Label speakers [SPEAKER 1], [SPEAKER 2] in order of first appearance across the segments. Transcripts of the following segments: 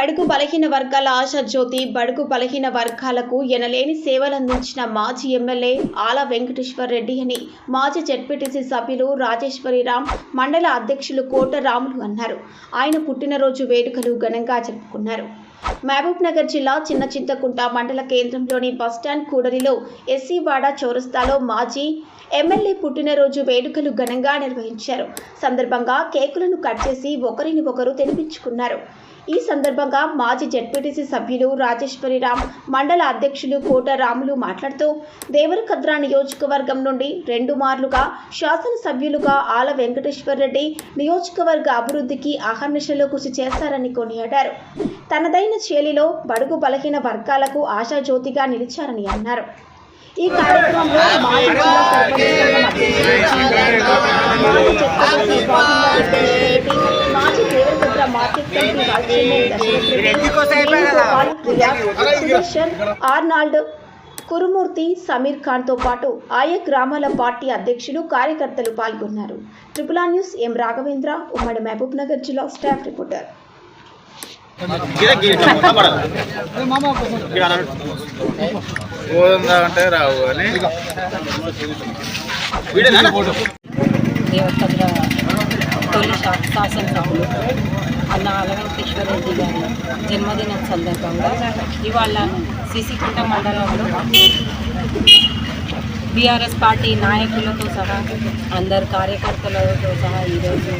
[SPEAKER 1] బడుగు బలహీన వర్గాల ఆశా జ్యోతి బడుగు బలహీన వర్గాలకు ఎనలేని సేవలందించిన మాజీ ఎమ్మెల్యే ఆల వెంకటేశ్వర్ రెడ్డి అని మాజీ జెడ్పీటీసీ సభ్యులు రాజేశ్వరిరామ్ మండల అధ్యక్షులు కోట రాములు అన్నారు. ఆయన పుట్టినరోజు వేడుకలు ఘనంగా జరుపుకున్నారు. మహబూబ్ నగర్ జిల్లా చిన్న చింతకుంట మండల కేంద్రంలోని బస్టాండ్ కూడలిలో ఎస్సీవాడ చౌరస్తాలో మాజీ ఎమ్మెల్యే పుట్టినరోజు వేడుకలు ఘనంగా నిర్వహించారు. సందర్భంగా కేకులను కట్ చేసి ఒకరిని ఒకరు తినిపించుకున్నారు. ఈ సందర్భంగా మాజీ జడ్పీటీసీ సభ్యులు రాజేశ్వరిరామ్ మండల అధ్యక్షులు కోట రాములు మాట్లాడుతూ దేవరకద్రా నియోజకవర్గం నుండి రెండు మార్లుగా శాసనసభ్యులుగా ఆల వెంకటేశ్వర రెడ్డి నియోజకవర్గ అభివృద్ధికి అహర్నిశలో కృషి చేశారని కొనియాడారు. తనదైన శైలిలో బడుగు బలహీన వర్గాలకు ఆశాజ్యోతిగా నిలిచారని అన్నారు. ఈ కార్యక్రమంలో మాజీ జిల్లా sarpanch market committee Arnold Kurumurthy Sameer ఖాన్తో పాటు ఆయా గ్రామాల పార్టీ అధ్యక్షులు కార్యకర్తలు పాల్గొన్నారు. Triple R news M Raghavendra ఉమ్మడి మహబూబ్ నగర్ జిల్లా స్టాఫ్ రిపోర్టర్.
[SPEAKER 2] అంటే రావు అని
[SPEAKER 3] తొలి శా- శాసనసభ్యులు అన్న అలవెంకటేశ్వరరెడ్డి గారి జన్మదిన సందర్భంగా ఇవాళ సిసికుంట మండలంలో బీఆర్ఎస్ పార్టీ నాయకులతో సహా అందరు కార్యకర్తలతో సహా ఈరోజు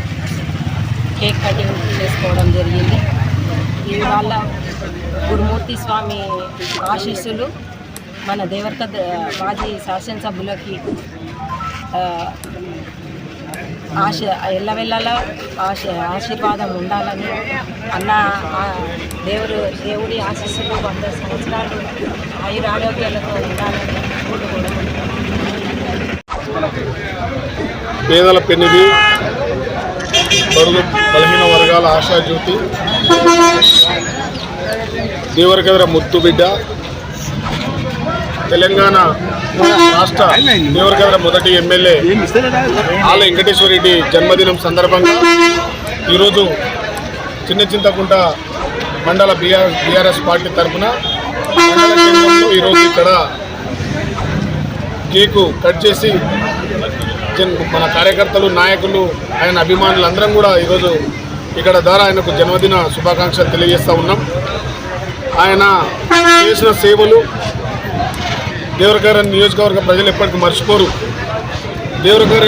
[SPEAKER 3] కేక్ కటింగ్ చేసుకోవడం జరిగింది. ఇవాళ గురుమూర్తి స్వామి ఆశీస్సులు మన దేవర్క మాజీ శాసనసభ్యులకి ఆశ ఎల్లవెల్లలా ఆశ ఆశీర్వాదం ఉండాలని అన్న దేవుడు దేవుడి ఆశీస్సులు వంద సంవత్సరాలు ఆయురారోగ్యాలతో ఉండాలని
[SPEAKER 4] పేదల పెన్నిది బడుగు బలహీన వర్గాల ఆశాజ్యోతి దేవరకద్ర ముత్తు బిడ్డ. తెలంగాణ రాష్ట్ర దేవరకద్ర మొదటి ఎమ్మెల్యే ఆల వెంకటేశ్వర రెడ్డి జన్మదినం సందర్భంగా ఈరోజు చిన్న చింతకుంట మండల బీఆర్ బీఆర్ఎస్ పార్టీ తరఫున ఈరోజు ఇక్కడ కేకు కట్ చేసి మన కార్యకర్తలు నాయకులు ఆయన అభిమానులు అందరం కూడా ఈరోజు ఇక్కడ ద్వారా ఆయనకు జన్మదిన శుభాకాంక్షలు తెలియజేస్తూ ఉన్నాం. ఆయన చేసిన సేవలు దేవరకర నియోజకవర్గ ప్రజలు ఎప్పటికీ మర్చిపోరు. దేవరకర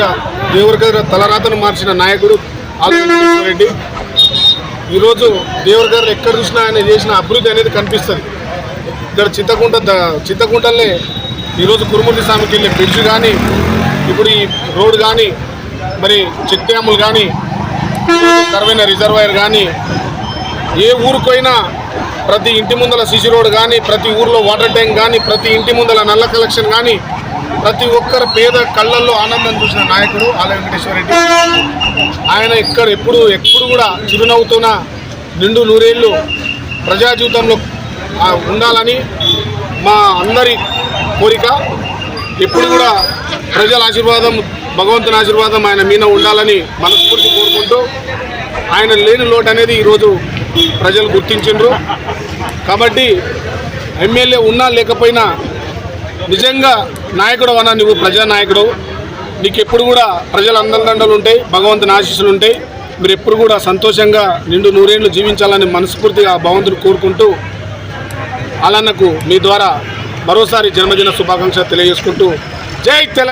[SPEAKER 4] దేవరకర తలరాతను మార్చిన నాయకుడు ఆదిరెడ్డి ఈరోజు దేవర్ గారు ఎక్కడ చూసినా ఆయన చేసిన అభివృద్ధి అనేది కనిపిస్తుంది. ఇక్కడ చింతకుంట చిత్తకుంటలే చింతకుంటలే ఈరోజు కురుమూర్తి స్వామికి వెళ్ళే బ్రిడ్జ్ కానీ ఇప్పుడు ఈ రోడ్ కానీ మరి చెక్ డ్యాములు కానీ కరువైన రిజర్వాయర్ కానీ ఏ ఊరికైనా ప్రతి ఇంటి ముందల సిసి రోడ్ కానీ ప్రతి ఊర్లో వాటర్ ట్యాంక్ కానీ ప్రతి ఇంటి ముందల నల్ల కలెక్షన్ కానీ ప్రతి ఒక్కరు పేద కళ్ళల్లో ఆనందం చూసిన నాయకుడు ఆల వెంకటేశ్వర రెడ్డి. ఆయన ఇక్కడ ఎప్పుడు ఎప్పుడు కూడా చిరునవ్వుతోన నిండు నూరేళ్ళు ప్రజా జీవితంలో ఉండాలని మా అందరి కోరిక. ఎప్పుడు కూడా ప్రజల ఆశీర్వాదం భగవంతుని ఆశీర్వాదం ఆయన మీద ఉండాలని మనస్ఫూర్తి కోరుకుంటూ ఆయన లేని లోటు అనేది ఈరోజు ప్రజలు గుర్తించిండ్రు. కాబట్టి ఎమ్మెల్యే ఉన్నా లేకపోయినా నిజంగా నాయకుడు అన్నా నువ్వు ప్రజానాయకుడు నీకు ఎప్పుడు కూడా ప్రజల అందరిదండలు ఉంటాయి భగవంతుని ఆశీస్సులు ఉంటాయి. మీరు ఎప్పుడు కూడా సంతోషంగా నిండు నూరేళ్ళు జీవించాలని మనస్ఫూర్తిగా భగవంతుని కోరుకుంటూ అలాన్నకు మీ ద్వారా మరోసారి జన్మదిన శుభాకాంక్షలు తెలియజేసుకుంటూ జై తెలంగాణ.